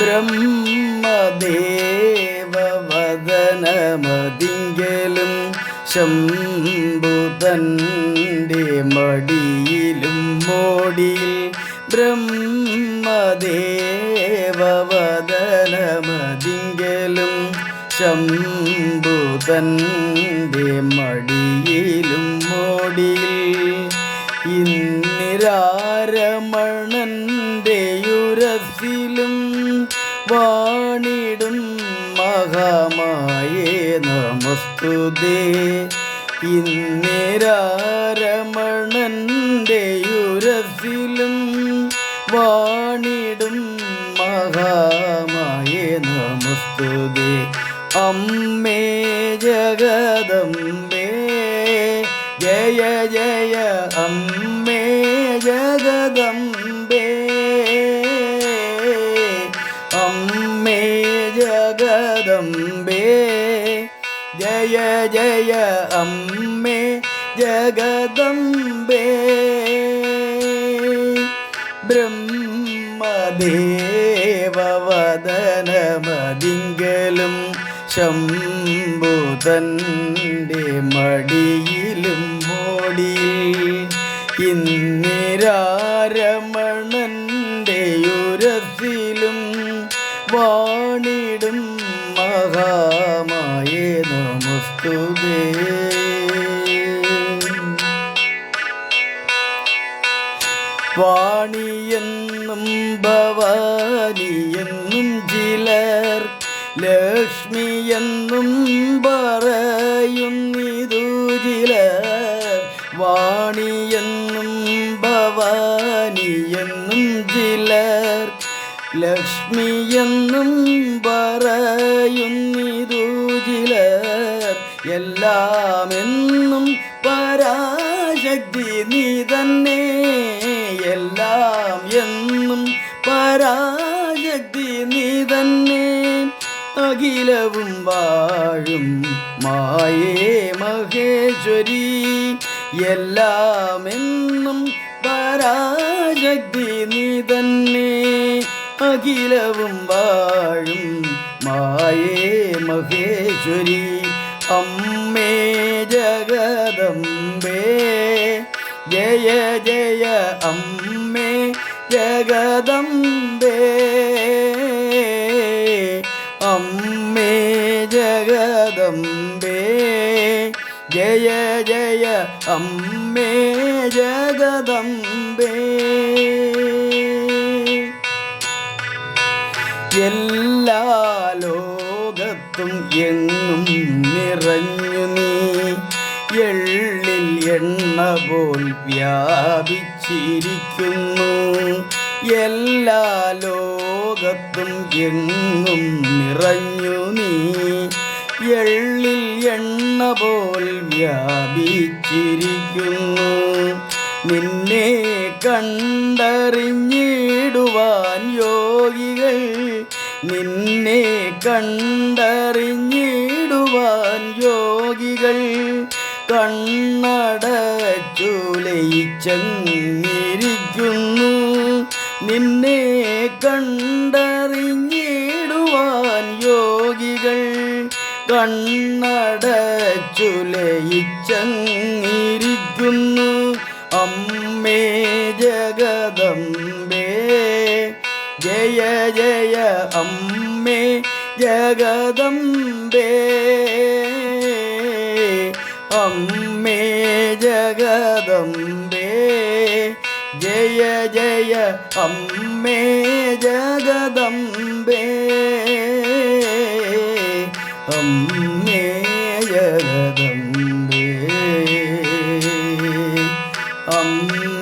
ബ്രഹ്മദേവവദനമതിങ്കലും ശംഭുതന്റെ മടിയിലും മോടിയിൽ ബ്രഹ്മദേവവദനമതിങ്കലും ശംഭുതന്റെ മടിയിലും മോടിയിൽ ഇന്നിരാരമണന്റെ വാണിടും മഹാമായേ നമസ്തുതേ. ഇന്നിരാരമണന്റെ യുരസിലും വാണിടും മഹാമായേ നമസ്തുതേ. അമ്മേ ജഗദമ്മേ ജയ ജയ അമ്മേ ജഗദംബേ ജഗദംബേ ജയ ജയ അമ്മേ ജഗദംബേ ബ്രഹ്മദേവവദനമതിങ്കലും ശംഭുതന്റെ മടിയിലും മോടിയിൽ ഇന്ദിരാരമണന്റെ ഉരത്തിലും വാണിടും മഹാമായ നമസ്തുതേ വാണിയെന്നും ഭവാനിയെന്നും ചിലർ ലക്ഷ്മിയെന്നും പറയുന്നിതു ചിലർ. വാണിയെന്നും ഭവാനിയെന്നും ചിലർ ലക്ഷ്മിയെന്നും പറയുന്നിതു ചിലർ എല്ലാമെന്നും പരാശക്തി നീ തന്നെ. എല്ലാം എന്നും പരാശക്തി നീ തന്നെ. അഖിലവും വാഴും മായേ മഹേശ്വരി. എല്ലാമെന്നും പരാശക്തി നീ തന്നെ. അഖിലവും വാഴും മായേ മഹേശ്വരി. അമ്മേ ജഗദംബേ. ജയ ജയ അമ്മേ ജഗദംബേ. അമ്മേ ജഗദംബേ. ജയ ജയ അമ്മേ ജഗദംബേ. എല്ലാ ലോകത്തും എങ്ങും നിറഞ്ഞു നീ. എള്ളിൽ എണ്ണ പോൽ വ്യാപിച്ചിരിക്കുന്നു. എല്ലാ ലോകത്തും എങ്ങും നിറഞ്ഞു നീ. എള്ളിൽ എണ്ണ പോൽ വ്യാപിച്ചിരിക്കുന്നു. നിന്നെ കണ്ടറിഞ്ഞിടുവാൻ യോഗികൾ നിന്നെ കണ്ടറിഞ്ഞിടുവാൻ യോഗികൾ കണ്ണടച്ചുലയിച്ചങ്ങിരിക്കുന്നു നിന്നെ കണ്ടറിഞ്ഞിടുവാൻ യോഗികൾ കണ്ണടച്ചുലയിച്ചങ്ങിരിക്കുന്നു അമ്മേ ജഗദംബേ ജയ ജയ അമ്മേ ജഗദംബേ. അമ്മേ ജഗദംബേ. ജയ ജയ അമ്മേ ജഗദംബേ. അമ്മേ ജഗദംബേ. അമ്മ